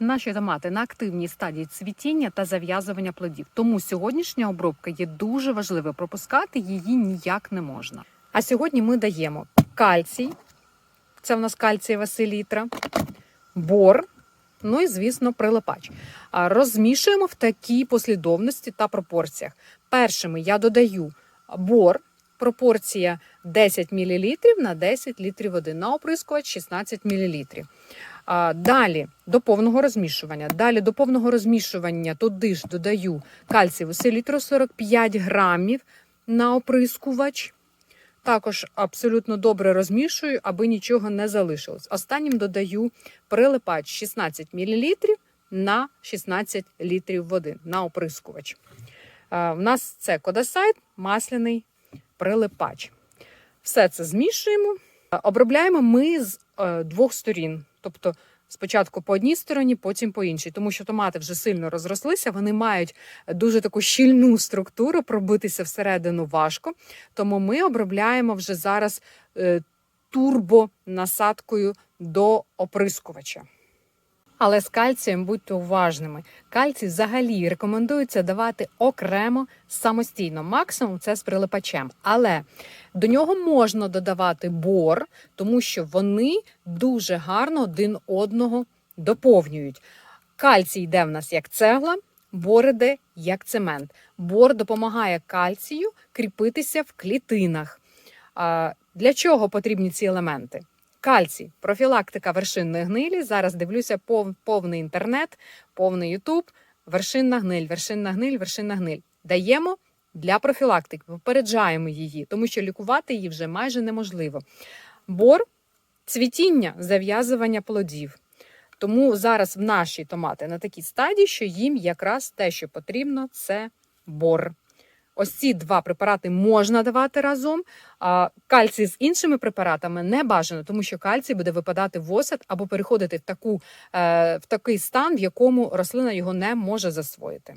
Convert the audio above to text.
Наші томати на активній стадії цвітіння та зав'язування плодів. Тому сьогоднішня обробка є дуже важливою. Пропускати її ніяк не можна. А сьогодні ми даємо кальцій, це в нас кальцієва селітра, бор, ну і, звісно, прилипач. Розмішуємо в такій послідовності та пропорціях. Першими я додаю бор, пропорція 10 мл на 10 літрів води, на оприскувач 16 мл. Далі до повного розмішування. Далі до повного розмішування туди ж додаю кальцієву селітру 45 грамів на оприскувач. Також абсолютно добре розмішую, аби нічого не залишилось. Останнім додаю прилипач 16 мл на 16 літрів води на оприскувач. У нас це кодасайт, масляний прилипач. Все це змішуємо. Обробляємо ми з е, двох сторін. Тобто спочатку по одній стороні, потім по іншій. Тому що томати вже сильно розрослися, вони мають дуже таку щільну структуру, пробитися всередину важко. Тому ми обробляємо вже зараз е, турбонасадкою до оприскувача. Але з кальцієм будьте уважними. Кальцій взагалі рекомендується давати окремо самостійно. Максимум це з прилипачем. Але до нього можна додавати бор, тому що вони дуже гарно один одного доповнюють. Кальцій йде в нас як цегла, бор іде як цемент. Бор допомагає кальцію кріпитися в клітинах. Для чого потрібні ці елементи? Кальцій, профілактика вершинної гнилі. Зараз дивлюся пов- повний інтернет, повний Ютуб. Вершинна гниль, вершинна гниль, вершинна гниль. Даємо для профілактики, попереджаємо її, тому що лікувати її вже майже неможливо. Бор цвітіння, зав'язування плодів. Тому зараз в наші томати на такій стадії, що їм якраз те, що потрібно, це бор. Ось ці два препарати можна давати разом. А кальцій з іншими препаратами не бажано, тому що кальцій буде випадати в осад або переходити в, таку, е, в такий стан, в якому рослина його не може засвоїти.